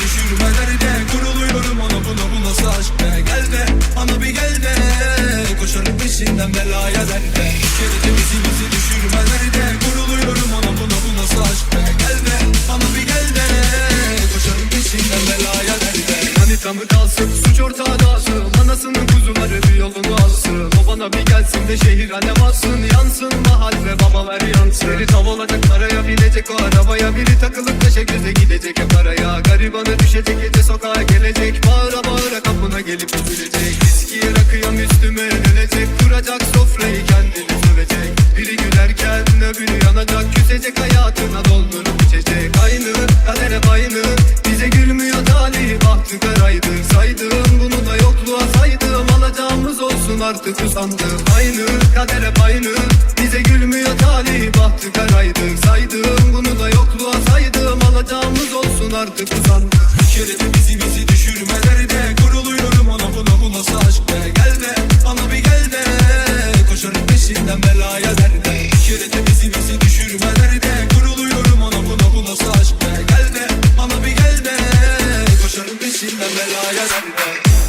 düşürmelerde Kuruluyorum ona buna bu nasıl aşk be. Gel de ana bir gel de Koşarım peşinden belaya derde Kere de bizi bizi düşürmelerde Kuruluyorum ona buna bu nasıl aşk be. Gel de ana bir gel de Koşarım peşinden belaya derde Manitamı kalsın suç ortağı dağılsın. Anasının kuzuları bir yolunu alsın. O bana bir gelsin de şehir alem alsın Yansın mahalle baba ver yansın. Biri tav olacak paraya binecek. O arabaya Biri takılıp taşa göze gidecek. Hep araya Garibanı düşecek gece sokağa gelecek. Bağıra bağıra kapına gelip üzülecek. Viskiye rakıya üstüme ölecek Kuracak sofrayı kendini sövecek. Biri gülerken öbürü yanacak. Küsecek hayatına doldurup içecek. Aynı kader hep aynı Bize gülmüyor talih bahtı karaydı. Saydım bunu da yokluğa saydım. Alacağımız olsun artık usandım. Aynı kader hep aynı Bize gülmüyor talih bahtı karaydı. Saydım Artık usandım Kere de bizi bizi düşürmelerde Kuruluyorum ona buna bu nasıl aşk be? Gel de ana bir gel de Koşarım peşinden belaya derde. Kere de bizi bizi düşürmelerde Kuruluyorum ona buna bu nasıl aşk be? Gel de ana bir gel de Koşarım peşinden belaya derde